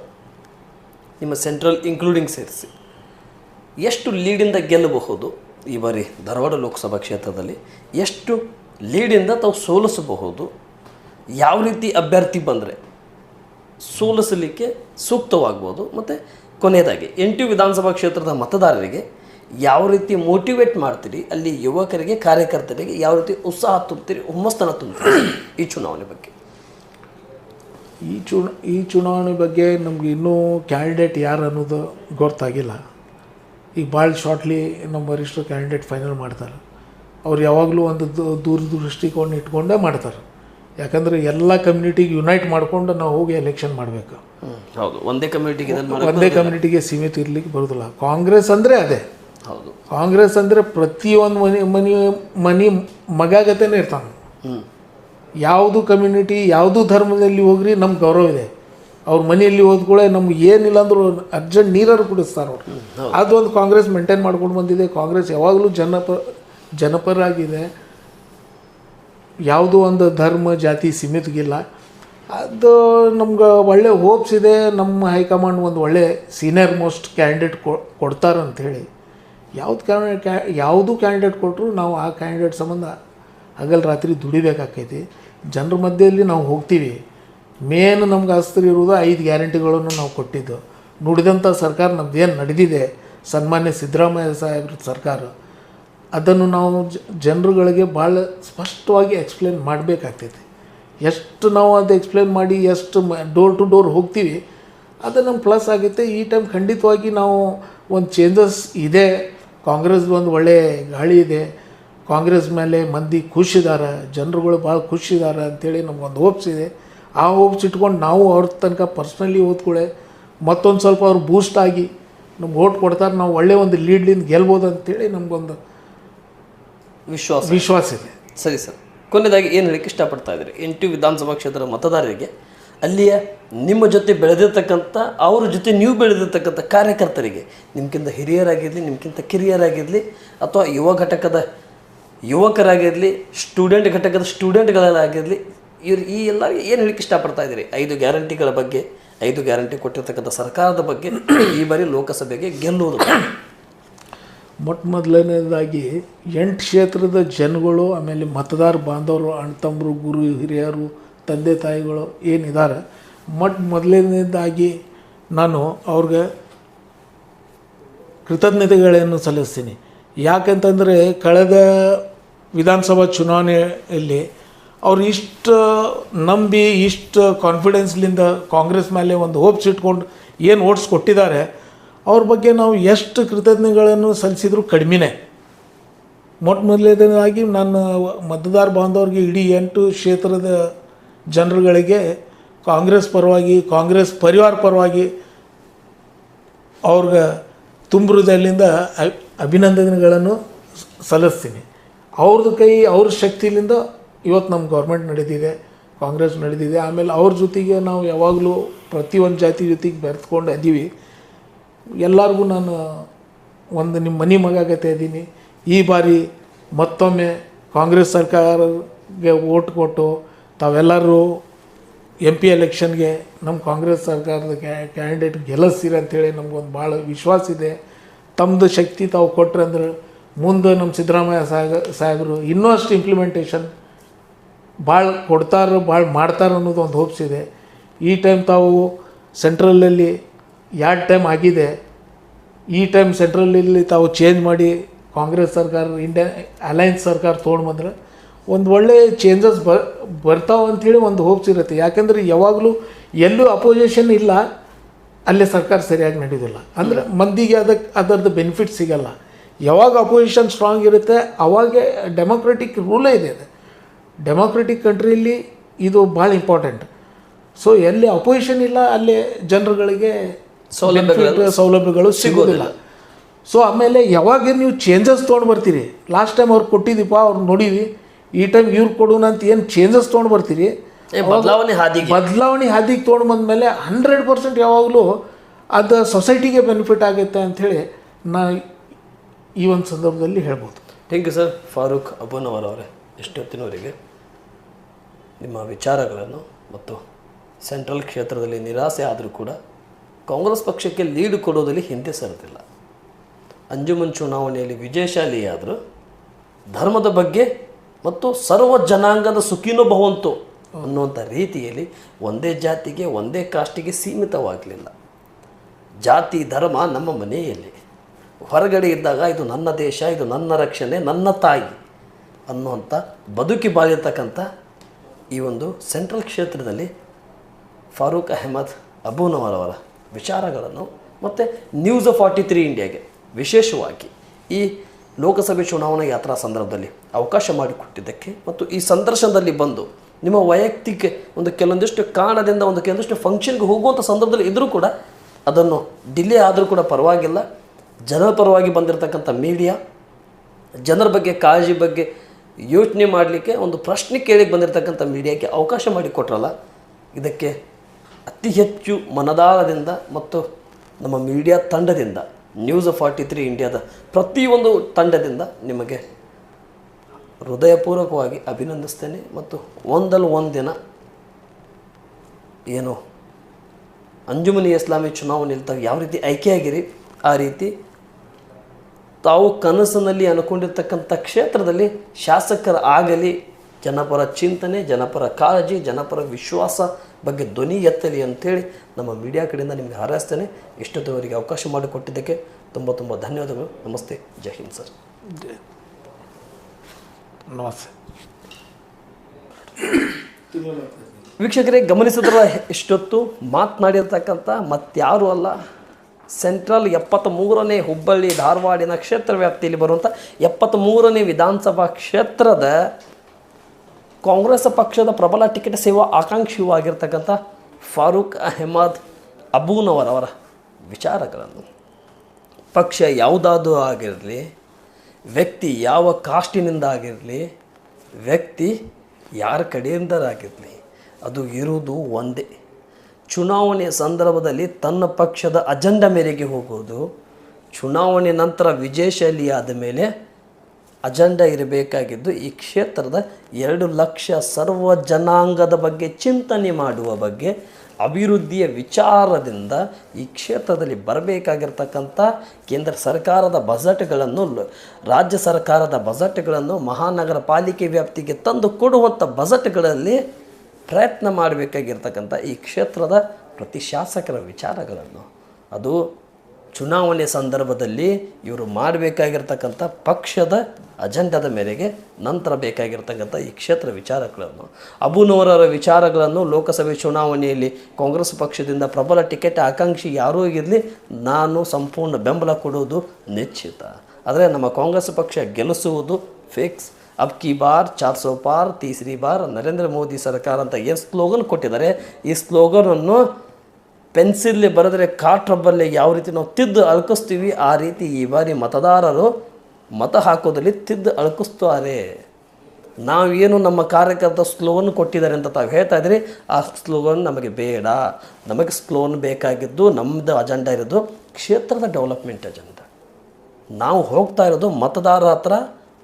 ನಿಮ್ಮ ಸೆಂಟ್ರಲ್ ಇನ್ಕ್ಲೂಡಿಂಗ್ ಸೇರಿಸಿ ಎಷ್ಟು ಲೀಡಿಂದ ಗೆಲ್ಲಬಹುದು ಈ ಬಾರಿ ಧಾರವಾಡ ಲೋಕಸಭಾ ಕ್ಷೇತ್ರದಲ್ಲಿ ಎಷ್ಟು ಲೀಡಿಂದ ತಾವು ಸೋಲಿಸಬಹುದು ಯಾವ ರೀತಿ ಅಭ್ಯರ್ಥಿ ಬಂದರೆ ಸೋಲಿಸಲಿಕ್ಕೆ ಸೂಕ್ತವಾಗ್ಬೋದು, ಮತ್ತು ಕೊನೆಯದಾಗಿ ಎಂಟು ವಿಧಾನಸಭಾ ಕ್ಷೇತ್ರದ ಮತದಾರರಿಗೆ ಯಾವ ರೀತಿ ಮೋಟಿವೇಟ್ ಮಾಡ್ತೀರಿ, ಅಲ್ಲಿ ಯುವಕರಿಗೆ, ಕಾರ್ಯಕರ್ತರಿಗೆ ಯಾವ ರೀತಿ ಉತ್ಸಾಹ ತುಂಬ್ತೀರಿ ಹುಮ್ಮಸ್ತನ ತುಂಬ್ತೀರಿ ಈ ಚುನಾವಣೆ ಬಗ್ಗೆ? ಈ ಚುನ ಈ ಚುನಾವಣೆ ಬಗ್ಗೆ ನಮ್ಗೆ ಇನ್ನೂ ಕ್ಯಾಂಡಿಡೇಟ್ ಯಾರು ಅನ್ನೋದು ಗೊತ್ತಾಗಿಲ್ಲ. ಈಗ ಭಾಳ ಶಾರ್ಟ್ಲಿ ನಮ್ಮ ವರಿಷ್ಠರು ಕ್ಯಾಂಡಿಡೇಟ್ ಫೈನಲ್ ಮಾಡ್ತಾರೆ. ಅವ್ರು ಯಾವಾಗಲೂ ಒಂದು ದೂರದೃಷ್ಟಿಕೋನ ಇಟ್ಕೊಂಡೇ ಮಾಡ್ತಾರೆ. ಯಾಕಂದರೆ ಎಲ್ಲ ಕಮ್ಯುನಿಟಿಗೆ ಯುನೈಟ್ ಮಾಡಿಕೊಂಡು ನಾವು ಹೋಗಿ ಎಲೆಕ್ಷನ್ ಮಾಡಬೇಕು. ಹೌದು. ಒಂದೇ ಕಮ್ಯುನಿಟಿಗೆ ಒಂದೇ ಕಮ್ಯುನಿಟಿಗೆ ಸೀಮಿತ ಇರಲಿಕ್ಕೆ ಬರೋದಿಲ್ಲ. ಕಾಂಗ್ರೆಸ್ ಅಂದರೆ ಅದೇ. ಹೌದು. ಕಾಂಗ್ರೆಸ್ ಅಂದರೆ ಪ್ರತಿಯೊಂದು ಮನೆ ಮನೆ ಮನೆ ಮಗಾಗತೆನೇ ಇರ್ತಾನೆ. ಯಾವುದು ಕಮ್ಯುನಿಟಿ ಯಾವುದು ಧರ್ಮದಲ್ಲಿ ಹೋಗ್ರಿ ನಮ್ಗೆ ಗೌರವ ಇದೆ. ಅವ್ರ ಮನೆಯಲ್ಲಿ ಹೋದ್ಕೊಳ್ಳೆ ನಮ್ಗೆ ಏನಿಲ್ಲ ಅಂದರೂ ಅರ್ಜೆಂಟ್ ನೀರಾರು ಕುಡಿಸ್ತಾರೆ ಅವ್ರು. ಅದೊಂದು ಕಾಂಗ್ರೆಸ್ ಮೇಂಟೈನ್ ಮಾಡ್ಕೊಂಡು ಬಂದಿದೆ. ಕಾಂಗ್ರೆಸ್ ಯಾವಾಗಲೂ ಜನಪ ಜನಪರಾಗಿದೆ ಯಾವುದೋ ಒಂದು ಧರ್ಮ, ಜಾತಿ ಸೀಮಿತಗಿಲ್ಲ ಅದು ನಮ್ಗೆ ಒಳ್ಳೆ ಹೋಪ್ಸ್ ಇದೆ. ನಮ್ಮ ಹೈಕಮಾಂಡ್ ಒಂದು ಒಳ್ಳೆ ಸೀನಿಯರ್ ಮೋಸ್ಟ್ ಕ್ಯಾಂಡಿಡೇಟ್ ಕೊಡ್ತಾರೆ ಹೇಳಿ. ಯಾವ್ದು ಕ್ಯಾ, ಯಾವುದು ಕ್ಯಾಂಡಿಡೇಟ್ ಕೊಟ್ಟರು ನಾವು ಆ ಕ್ಯಾಂಡಿಡೇಟ್ ಸಂಬಂಧ ಹಗಲು ರಾತ್ರಿ ದುಡಿಬೇಕಾಕೈತಿ. ಜನರ ಮಧ್ಯೆಯಲ್ಲಿ ನಾವು ಹೋಗ್ತೀವಿ. ಮೇನ್ ನಮ್ಗೆ ಅಸ್ತ್ರ ಇರೋದು ಐದು ಗ್ಯಾರಂಟಿಗಳನ್ನು ನಾವು ಕೊಟ್ಟಿದ್ದು. ನುಡಿದಂಥ ಸರ್ಕಾರ ನಮ್ದು ಏನು ನಡೆದಿದೆ? ಸನ್ಮಾನ್ಯ ಸಿದ್ದರಾಮಯ್ಯ ಸಾಹೇಬ್ರ ಸರ್ಕಾರ. ಅದನ್ನು ನಾವು ಜನರುಗಳಿಗೆ ಭಾಳ ಸ್ಪಷ್ಟವಾಗಿ ಎಕ್ಸ್ಪ್ಲೇನ್ ಮಾಡಬೇಕಾಗ್ತೈತಿ. ಎಷ್ಟು ನಾವು ಅದು ಎಕ್ಸ್ಪ್ಲೇನ್ ಮಾಡಿ, ಎಷ್ಟು ಡೋರ್ ಟು ಡೋರ್ ಹೋಗ್ತೀವಿ, ಅದು ನಮ್ಮ ಪ್ಲಸ್ ಆಗುತ್ತೆ ಈ ಟೈಮ್ ಖಂಡಿತವಾಗಿ ನಾವು ಒಂದು ಚೇಂಜಸ್ ಇದೆ. ಕಾಂಗ್ರೆಸ್ ಒಂದು ಒಳ್ಳೆಯ ಗಾಳಿ ಇದೆ. ಕಾಂಗ್ರೆಸ್ ಮೇಲೆ ಮಂದಿ ಖುಷಿದಾರ ಜನರುಗಳು ಭಾಳ ಖುಷಿದಾರ ಅಂಥೇಳಿ ನಮ್ಗೊಂದು ಹೋಪ್ಸ್ ಇದೆ. ಆ ಹೋಪ್ಸ್ ಇಟ್ಕೊಂಡು ನಾವು ಅವ್ರ ತನಕ ಪರ್ಸ್ನಲಿ ಓದ್ಕೊಳ್ಳೆ ಮತ್ತೊಂದು ಸ್ವಲ್ಪ ಅವ್ರು ಬೂಸ್ಟ್ ಆಗಿ ನಮ್ಗೆ ಓಟ್ ಕೊಡ್ತಾರೆ. ನಾವು ಒಳ್ಳೆಯ ಒಂದು ಲೀಡ್ಲಿಂದ ಗೆಲ್ಬೋದು ಅಂತೇಳಿ ನಮಗೊಂದು ವಿಶ್ವಾಸ. ವಿಶ್ವಾಸ ಇದೆ. ಸರಿ ಸರ್. ಕೊನೆಯದಾಗಿ ಏನು ಹೇಳಕ್ಕೆ ಇಷ್ಟಪಡ್ತಾ ಇದ್ದೀರಿ? ಎಂಟು ವಿಧಾನಸಭಾ ಕ್ಷೇತ್ರದ ಮತದಾರರಿಗೆ ಅಲ್ಲಿಯ ನಿಮ್ಮ ಜೊತೆ ಬೆಳೆದಿರ್ತಕ್ಕಂಥ ಅವ್ರ ಜೊತೆ ನೀವು ಬೆಳೆದಿರ್ತಕ್ಕಂಥ ಕಾರ್ಯಕರ್ತರಿಗೆ ನಿಮ್ಗಿಂತ ಹಿರಿಯರಾಗಿರಲಿ ನಿಮ್ಗಿಂತ ಕಿರಿಯರಾಗಿರಲಿ ಅಥವಾ ಯುವ ಘಟಕದ ಯುವಕರಾಗಿರಲಿ ಸ್ಟೂಡೆಂಟ್ ಘಟಕದ ಸ್ಟೂಡೆಂಟ್ಗಳಾಗಿರಲಿ ಇವ್ರು ಈ ಎಲ್ಲ ಏನು ಹೇಳಕ್ಕೆ ಇಷ್ಟಪಡ್ತಾ ಇದ್ದೀರಿ? ಐದು ಗ್ಯಾರಂಟಿಗಳ ಬಗ್ಗೆ ಐದು ಗ್ಯಾರಂಟಿ ಕೊಟ್ಟಿರ್ತಕ್ಕಂಥ ಸರ್ಕಾರದ ಬಗ್ಗೆ ಈ ಬಾರಿ ಲೋಕಸಭೆಗೆ ಗೆಲ್ಲುವುದು. ಮೊಟ್ಟ ಮೊದಲನೇದಾಗಿ ಎಂಟು ಕ್ಷೇತ್ರದ ಜನಗಳು, ಆಮೇಲೆ ಮತದಾರ ಬಾಂಧವರು ಅಣ್ತಂಬರು ಗುರು, ಹಿರಿಯರು, ತಂದೆ ತಾಯಿಗಳು ಏನಿದ್ದಾರೆ ಮೊಟ್ಟ ಮೊದಲನೇದಾಗಿ ನಾನು ಅವ್ರಿಗೆ ಕೃತಜ್ಞತೆಗಳನ್ನು ಸಲ್ಲಿಸ್ತೀನಿ. ಯಾಕಂತಂದರೆ ಕಳೆದ ವಿಧಾನಸಭಾ ಚುನಾವಣೆಯಲ್ಲಿ ಅವ್ರು ಇಷ್ಟು ನಂಬಿ, ಇಷ್ಟು ಕಾನ್ಫಿಡೆನ್ಸ್ಲಿಂದ ಕಾಂಗ್ರೆಸ್ ಮೇಲೆ ಒಂದು ಹೋಪ್ಸ್ ಇಟ್ಕೊಂಡು ಏನು ಓಟ್ಸ್ ಕೊಟ್ಟಿದ್ದಾರೆ ಅವ್ರ ಬಗ್ಗೆ ನಾವು ಎಷ್ಟು ಕೃತಜ್ಞಗಳನ್ನು ಸಲ್ಲಿಸಿದರೂ ಕಡಿಮೆನೇ. ಮೊಟ್ಟ ಮೊದಲನೇದಾಗಿ ನನ್ನ ಮತದಾರ ಬಾಂಧವರಿಗೆ ಇಡೀ ಎಂಟು ಕ್ಷೇತ್ರದ ಜನರುಗಳಿಗೆ ಕಾಂಗ್ರೆಸ್ ಪರವಾಗಿ, ಕಾಂಗ್ರೆಸ್ ಪರಿವಾರ ಪರವಾಗಿ ಅವ್ರಿಗೆ ತುಂಬ ಹೃದಯದಿಂದ ಅಭಿನಂದನೆಗಳನ್ನು ಸಲ್ಲಿಸ್ತೀನಿ. ಅವ್ರದ್ದು ಕೈ, ಅವ್ರ ಶಕ್ತಿಯಿಂದ ಇವತ್ತು ನಮ್ಮ ಗೌರ್ಮೆಂಟ್ ನಡೆದಿದೆ ಕಾಂಗ್ರೆಸ್ ನಡೆದಿದೆ ಆಮೇಲೆ ಅವ್ರ ಜೊತೆಗೆ ನಾವು ಯಾವಾಗಲೂ ಪ್ರತಿಯೊಂದು ಜಾತಿ ಜೊತೆಗೆ ಬೆರೆತ್ಕೊಂಡು ಅದೀವಿ ಎಲ್ಲರಿಗೂ ನಾನು ಒಂದು ನಿಮ್ಮ ಮನೆ ಮಗಾಗತ್ತೆ ಇದ್ದೀನಿ. ಈ ಬಾರಿ ಮತ್ತೊಮ್ಮೆ ಕಾಂಗ್ರೆಸ್ ಸರ್ಕಾರಕ್ಕೆ ಓಟ್ ಕೊಟ್ಟು ತಾವೆಲ್ಲರೂ ಎಂ ಪಿ ಎಲೆಕ್ಷನ್ಗೆ ನಮ್ಮ ಕಾಂಗ್ರೆಸ್ ಸರ್ಕಾರದ ಕ್ಯಾಂಡಿಡೇಟ್ ಗೆಲ್ಲಿಸ್ತೀರಿ ಅಂಥೇಳಿ ನಮಗೊಂದು ಭಾಳ ವಿಶ್ವಾಸ ಇದೆ. ತಮ್ಮದು ಶಕ್ತಿ ತಾವು ಕೊಟ್ಟರೆ ಅಂದ್ರೆ ಮುಂದೆ ನಮ್ಮ ಸಿದ್ದರಾಮಯ್ಯ ಸಾಗ ಸಾಹೇಬರು ಇನ್ನೂ ಅಷ್ಟು ಇಂಪ್ಲಿಮೆಂಟೇಷನ್ ಭಾಳ ಕೊಡ್ತಾರೋ, ಭಾಳ ಮಾಡ್ತಾರೋ ಅನ್ನೋದು ಒಂದು ಹೋಪ್ಸ್ ಇದೆ. ಈ ಟೈಮ್ ತಾವು ಸೆಂಟ್ರಲಲ್ಲಿ ಎರಡು ಟೈಮ್ ಆಗಿದೆ ಈ ಟೈಮ್ ಸೆಂಟ್ರಲಲ್ಲಿ ತಾವು ಚೇಂಜ್ ಮಾಡಿ ಕಾಂಗ್ರೆಸ್ ಸರ್ಕಾರ ಇಂಡಿಯಾ ಅಲಯನ್ಸ್ ಸರ್ಕಾರ ತೊಗೊಂಡು ಬಂದರೆ ಒಂದು ಒಳ್ಳೆ ಚೇಂಜಸ್ ಬ ಬರ್ತಾವೆ ಅಂಥೇಳಿ ಒಂದು ಹೋಪ್ಸ್ ಇರುತ್ತೆ. ಯಾಕಂದರೆ ಯಾವಾಗಲೂ ಎಲ್ಲೂ ಅಪೋಸಿಷನ್ ಇಲ್ಲ ಅಲ್ಲೇ ಸರ್ಕಾರ ಸರಿಯಾಗಿ ನಡೆಯೋದಿಲ್ಲ ಅಂದರೆ ಮಂದಿಗೆ ಅದಕ್ಕೆ ಅದರದ್ದು ಬೆನಿಫಿಟ್ ಸಿಗಲ್ಲ. ಯಾವಾಗ ಅಪೋಸಿಷನ್ ಸ್ಟ್ರಾಂಗ್ ಇರುತ್ತೆ ಅವಾಗೆ ಡೆಮೊಕ್ರೆಟಿಕ್ ರೂಲೇ ಇದೆ ಅದು. ಡೆಮೊಕ್ರೆಟಿಕ್ ಕಂಟ್ರಿಯಲ್ಲಿ ಇದು ಭಾಳ ಇಂಪಾರ್ಟೆಂಟ್ ಸೊ ಎಲ್ಲಿ ಅಪೋಸಿಷನ್ ಇಲ್ಲ ಅಲ್ಲಿ ಜನರುಗಳಿಗೆ ಸೌಲಭ್ಯಗಳು ಸೌಲಭ್ಯಗಳು ಸಿಗೋದಿಲ್ಲ ಸೊ ಆಮೇಲೆ ಯಾವಾಗ ನೀವು ಚೇಂಜಸ್ ತೊಗೊಂಡು ಬರ್ತೀರಿ? ಲಾಸ್ಟ್ ಟೈಮ್ ಅವ್ರು ಕೊಟ್ಟಿದ್ದೀಪ ಅವ್ರು ನೋಡೀವಿ ಈ ಟೈಮ್ ಇವ್ರು ಕೊಡೋಣ ಅಂತ ಏನು ಚೇಂಜಸ್ ತೊಗೊಂಡು ಬರ್ತೀರಿ? ಬದಲಾವಣೆ ಹಾದಿಗೆ. ಬದಲಾವಣೆ ಹಾದಿಗೆ ತೊಗೊಂಡು ಬಂದಮೇಲೆ ಹಂಡ್ರೆಡ್ ಪರ್ಸೆಂಟ್ ಯಾವಾಗಲೂ ಅದು ಸೊಸೈಟಿಗೆ ಬೆನಿಫಿಟ್ ಆಗುತ್ತೆ ಅಂಥೇಳಿ ನಾ ಈ ಒಂದು ಸಂದರ್ಭದಲ್ಲಿ ಹೇಳ್ಬೋದು. Thank you sir Farooq Abunawar ಅವರೇ ಎಷ್ಟೊತ್ತಿನವರೆಗೆ? ನಿಮ್ಮ ವಿಚಾರಗಳನ್ನು ಮತ್ತು ಸೆಂಟ್ರಲ್ ಕ್ಷೇತ್ರದಲ್ಲಿ ನಿರಾಸೆ ಆದರೂ ಕೂಡ ಕಾಂಗ್ರೆಸ್ ಪಕ್ಷಕ್ಕೆ ಲೀಡ್ ಕೊಡೋದಲ್ಲಿ ಹಿಂದೆ ಸರಿದಿಲ್ಲ. ಅಂಜುಮನ್ ಚುನಾವಣೆಯಲ್ಲಿ ವಿಜಯಶಾಲಿಯಾದರೂ, ಧರ್ಮದ ಬಗ್ಗೆ ಮತ್ತು ಸರ್ವ ಜನಾಂಗದ ಸುಖಿನೋ ಭವಂತು ಅನ್ನುವಂಥ ರೀತಿಯಲ್ಲಿ ಒಂದೇ ಜಾತಿಗೆ, ಒಂದೇ ಕಾಸ್ಟಿಗೆ ಸೀಮಿತವಾಗಲಿಲ್ಲ. ಜಾತಿ, ಧರ್ಮ ನಮ್ಮ ಮನೆಯಲ್ಲಿ. ಹೊರಗಡೆ ಇದ್ದಾಗ ಇದು ನನ್ನ ದೇಶ, ಇದು ನನ್ನ ರಕ್ಷಣೆ, ನನ್ನ ತಾಯಿ ಅನ್ನುವಂಥ ಬದುಕಿ ಬಾಳಿರ್ತಕ್ಕಂಥ ಈ ಒಂದು ಸೆಂಟ್ರಲ್ ಕ್ಷೇತ್ರದಲ್ಲಿ ಫಾರೂಕ್ ಅಹಮದ್ ಅಬೂನವರವರ ವಿಚಾರಗಳನ್ನು, ಮತ್ತು ನ್ಯೂಸ್ ಫಾರ್ಟಿ ತ್ರೀ ಇಂಡಿಯಾಗೆ ವಿಶೇಷವಾಗಿ ಈ ಲೋಕಸಭೆ ಚುನಾವಣಾ ಯಾತ್ರಾ ಸಂದರ್ಭದಲ್ಲಿ ಅವಕಾಶ ಮಾಡಿಕೊಟ್ಟಿದ್ದಕ್ಕೆ ಮತ್ತು ಈ ಸಂದರ್ಶನದಲ್ಲಿ ಬಂದು ನಿಮ್ಮ ವೈಯಕ್ತಿಕ ಒಂದು ಕೆಲವೊಂದಿಷ್ಟು ಕಾರಣದಿಂದ ಒಂದು ಕೆಲವೊಂದಿಷ್ಟು ಫಂಕ್ಷನ್ಗೆ ಹೋಗುವಂಥ ಸಂದರ್ಭದಲ್ಲಿ ಇದ್ದರೂ ಕೂಡ ಅದನ್ನು ಡಿಲೇ ಆದರೂ ಕೂಡ ಪರವಾಗಿಲ್ಲ. ಜನರ ಪರವಾಗಿ ಬಂದಿರತಕ್ಕಂಥ ಮೀಡಿಯಾ ಜನರ ಬಗ್ಗೆ, ಕಾಳಜಿ ಬಗ್ಗೆ ಯೋಚನೆ ಮಾಡಲಿಕ್ಕೆ ಒಂದು ಪ್ರಶ್ನೆ ಕೇಳಿ ಬಂದಿರತಕ್ಕಂಥ ಮೀಡಿಯಾಕ್ಕೆ ಅವಕಾಶ ಮಾಡಿಕೊಟ್ರಲ್ಲ. ಇದಕ್ಕೆ ಅತಿ ಹೆಚ್ಚು ಮನದಾಳದಿಂದ ಮತ್ತು ನಮ್ಮ ಮೀಡಿಯಾ ತಂಡದಿಂದ ನ್ಯೂಸ್ ಫಾರ್ಟಿ ತ್ರೀ ಇಂಡಿಯಾದ ಪ್ರತಿಯೊಂದು ತಂಡದಿಂದ ನಿಮಗೆ ಹೃದಯಪೂರ್ವಕವಾಗಿ ಅಭಿನಂದಿಸ್ತೇನೆ ಮತ್ತು ಒಂದಲ್ಲ ದಿನ ಏನು ಅಂಜುಮನಿ ಇಸ್ಲಾಮಿ ಚುನಾವಣೆಯಲ್ಲಿ ತಾವು ಯಾವ ರೀತಿ ಆಯ್ಕೆಯಾಗಿರಿ, ಆ ರೀತಿ ತಾವು ಕನಸಿನಲ್ಲಿ ಅನ್ಕೊಂಡಿರ್ತಕ್ಕಂಥ ಕ್ಷೇತ್ರದಲ್ಲಿ ಶಾಸಕರ ಆಗಲಿ ಜನಪರ ಚಿಂತನೆ ಜನಪರ ಕಾಳಜಿ ಜನಪರ ವಿಶ್ವಾಸ ಬಗ್ಗೆ ಧ್ವನಿ ಎತ್ತಲಿ ಅಂತೇಳಿ ನಮ್ಮ ಮೀಡಿಯಾ ಕಡೆಯಿಂದ ನಿಮಗೆ ಹಾರೈಸ್ತೇನೆ. ಇಷ್ಟೊತ್ತವರಿಗೆ ಅವಕಾಶ ಮಾಡಿಕೊಟ್ಟಿದ್ದಕ್ಕೆ ತುಂಬ ತುಂಬ ಧನ್ಯವಾದಗಳು. ನಮಸ್ತೆ. ಜೈ ಹಿಂದ್ ಸರ್. ನಮಸ್ತೆ. ವೀಕ್ಷಕರೇ ಗಮನಿಸಿದ್ರ ಇಷ್ಟೊತ್ತು ಮಾತನಾಡಿರ್ತಕ್ಕಂಥ ಮತ್ತಾರೂ ಅಲ್ಲ ಸೆಂಟ್ರಲ್ ಎಪ್ಪತ್ತ್ ಮೂರನೇ ಹುಬ್ಬಳ್ಳಿ ಧಾರವಾಡಿನ ಕ್ಷೇತ್ರ ವ್ಯಾಪ್ತಿಯಲ್ಲಿ ಬರುವಂಥ ಎಪ್ಪತ್ತ್ ಮೂರನೇ ವಿಧಾನಸಭಾ ಕ್ಷೇತ್ರದ ಕಾಂಗ್ರೆಸ್ ಪಕ್ಷದ ಪ್ರಬಲ ಟಿಕೆಟ್ ಸೇವಾ ಆಕಾಂಕ್ಷಿಯೂ ಆಗಿರ್ತಕ್ಕಂಥ ಫಾರೂಕ್ ಅಹಮದ್ ಅಬೂನವರ್ ಅವರ ವಿಚಾರಗಳನ್ನು. ಪಕ್ಷ ಯಾವುದಾದ್ರೂ ಆಗಿರಲಿ, ವ್ಯಕ್ತಿ ಯಾವ ಕಾಸ್ಟಿನಿಂದ ಆಗಿರಲಿ, ವ್ಯಕ್ತಿ ಯಾರ ಕಡೆಯಿಂದರಾಗಿರಲಿ ಅದು ಇರುವುದು ಒಂದೇ. ಚುನಾವಣೆಯ ಸಂದರ್ಭದಲ್ಲಿ ತನ್ನ ಪಕ್ಷದ ಅಜೆಂಡ ಮೇರೆಗೆ ಹೋಗೋದು ಚುನಾವಣೆ ನಂತರ ವಿಜಯಶಾಲಿಯಾದ ಮೇಲೆ ಅಜೆಂಡಾ ಇರಬೇಕಾಗಿದ್ದು ಈ ಕ್ಷೇತ್ರದ ಎರಡು ಲಕ್ಷ ಸರ್ವ ಜನಾಂಗದ ಬಗ್ಗೆ ಚಿಂತನೆ ಮಾಡುವ ಬಗ್ಗೆ ಅಭಿವೃದ್ಧಿಯ ವಿಚಾರದಿಂದ ಈ ಕ್ಷೇತ್ರದಲ್ಲಿ ಬರಬೇಕಾಗಿರ್ತಕ್ಕಂಥ ಕೇಂದ್ರ ಸರ್ಕಾರದ ಬಜೆಟ್ಗಳನ್ನು ರಾಜ್ಯ ಸರ್ಕಾರದ ಬಜೆಟ್ಗಳನ್ನು ಮಹಾನಗರ ಪಾಲಿಕೆ ವ್ಯಾಪ್ತಿಗೆ ತಂದು ಕೊಡುವಂಥ ಬಜೆಟ್ಗಳಲ್ಲಿ ಪ್ರಯತ್ನ ಮಾಡಬೇಕಾಗಿರ್ತಕ್ಕಂಥ ಈ ಕ್ಷೇತ್ರದ ಪ್ರತಿ ಶಾಸಕರ ವಿಚಾರಗಳನ್ನು. ಅದು ಚುನಾವಣೆ ಸಂದರ್ಭದಲ್ಲಿ ಇವರು ಮಾಡಬೇಕಾಗಿರ್ತಕ್ಕಂಥ ಪಕ್ಷದ ಅಜೆಂಡದ ಮೇರೆಗೆ ನಂತರ ಬೇಕಾಗಿರ್ತಕ್ಕಂಥ ಈ ಕ್ಷೇತ್ರ ವಿಚಾರಗಳನ್ನು ಅಬುನವರರ ವಿಚಾರಗಳನ್ನು ಲೋಕಸಭೆ ಚುನಾವಣೆಯಲ್ಲಿ ಕಾಂಗ್ರೆಸ್ ಪಕ್ಷದಿಂದ ಪ್ರಬಲ ಟಿಕೆಟ್ ಆಕಾಂಕ್ಷಿ ಯಾರೂ ಇರಲಿ, ನಾನು ಸಂಪೂರ್ಣ ಬೆಂಬಲ ಕೊಡುವುದು ನಿಶ್ಚಿತ. ಆದರೆ ನಮ್ಮ ಕಾಂಗ್ರೆಸ್ ಪಕ್ಷ ಗೆಲ್ಲಿಸುವುದು ಫಿಕ್ಸ್ ಅಬ್ ಕಿ ಬಾರ್, ಚಾರ್ ಸೋ ಪಾರ್, ತೀಸರಿ ಬಾರ್, ನರೇಂದ್ರ ಮೋದಿ ಸರ್ಕಾರ ಅಂತ ಏನು ಸ್ಲೋಗನ್ ಕೊಟ್ಟಿದ್ದಾರೆ, ಈ ಸ್ಲೋಗನನ್ನು ಪೆನ್ಸಿಲ್ಲಿ ಬರೆದರೆ ಕಾಟ್ ರಬ್ಬರ್ಲಿ ಯಾವ ರೀತಿ ನಾವು ತಿದ್ದು ಅಳ್ಕಿಸ್ತೀವಿ, ಆ ರೀತಿ ಈ ಬಾರಿ ಮತದಾರರು ಮತ ಹಾಕೋದಲ್ಲಿ ತಿದ್ದು ಅಳ್ಕಿಸ್ತಾರೆ. ನಾವೇನು ನಮ್ಮ ಕಾರ್ಯಕರ್ತ ಸ್ಲೋನ್ ಕೊಟ್ಟಿದ್ದಾರೆ ಅಂತ ತಾವು ಹೇಳ್ತಾ ಇದ್ದೀರಿ, ಆ ಸ್ಲೋಗನ್ ನಮಗೆ ಬೇಡ. ನಮಗೆ ಸ್ಲೋನ್ ಬೇಕಾಗಿದ್ದು ನಮ್ಮದು ಅಜೆಂಡಾ ಇರೋದು ಕ್ಷೇತ್ರದ ಡೆವಲಪ್ಮೆಂಟ್ ಅಜೆಂಡಾ. ನಾವು ಹೋಗ್ತಾ ಇರೋದು ಮತದಾರರ ಹತ್ರ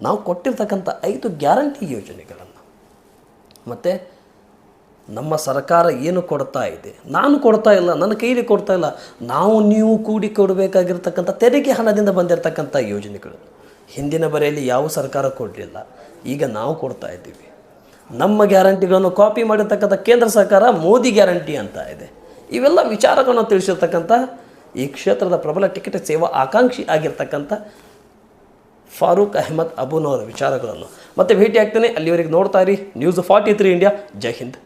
ನಾವು ಕೊಟ್ಟಿರ್ತಕ್ಕಂಥ ಐದು ಗ್ಯಾರಂಟಿ ಯೋಜನೆಗಳನ್ನು. ಮತ್ತು ನಮ್ಮ ಸರ್ಕಾರ ಏನು ಕೊಡ್ತಾ ಇದೆ? ನಾನು ಕೊಡ್ತಾ ಇಲ್ಲ, ನನ್ನ ಕೈಲಿ ಕೊಡ್ತಾ ಇಲ್ಲ. ನಾವು, ನೀವು ಕೂಡಿ ಕೊಡಬೇಕಾಗಿರ್ತಕ್ಕಂಥ ತೆರಿಗೆ ಹಣದಿಂದ ಬಂದಿರತಕ್ಕಂಥ ಯೋಜನೆಗಳು. ಹಿಂದಿನ ಬರೆಯಲ್ಲಿ ಯಾವ ಸರ್ಕಾರ ಕೊಡಲಿಲ್ಲ, ಈಗ ನಾವು ಕೊಡ್ತಾ ಇದ್ದೀವಿ. ನಮ್ಮ ಗ್ಯಾರಂಟಿಗಳನ್ನು ಕಾಪಿ ಮಾಡಿರ್ತಕ್ಕಂಥ ಕೇಂದ್ರ ಸರ್ಕಾರ ಮೋದಿ ಗ್ಯಾರಂಟಿ ಅಂತ ಇದೆ. ಇವೆಲ್ಲ ವಿಚಾರಗಳನ್ನು ತಿಳಿಸಿರ್ತಕ್ಕಂಥ ಈ ಕ್ಷೇತ್ರದ ಪ್ರಬಲ ಟಿಕೆಟ್ ಸೇವಾ ಆಕಾಂಕ್ಷಿ ಆಗಿರ್ತಕ್ಕಂಥ ಫಾರೂಕ್ ಅಹಮದ್ ಅಬುನವರ ವಿಚಾರಗಳನ್ನು. ಮತ್ತೆ ಭೇಟಿ ಆಗ್ತೇನೆ ಅಲ್ಲಿವರೆಗೆ ನೋಡ್ತಾ ಇರಿ. ನ್ಯೂಸ್ ಫಾರ್ಟಿ ತ್ರೀ ಇಂಡಿಯಾ ಜೈ ಹಿಂದ್.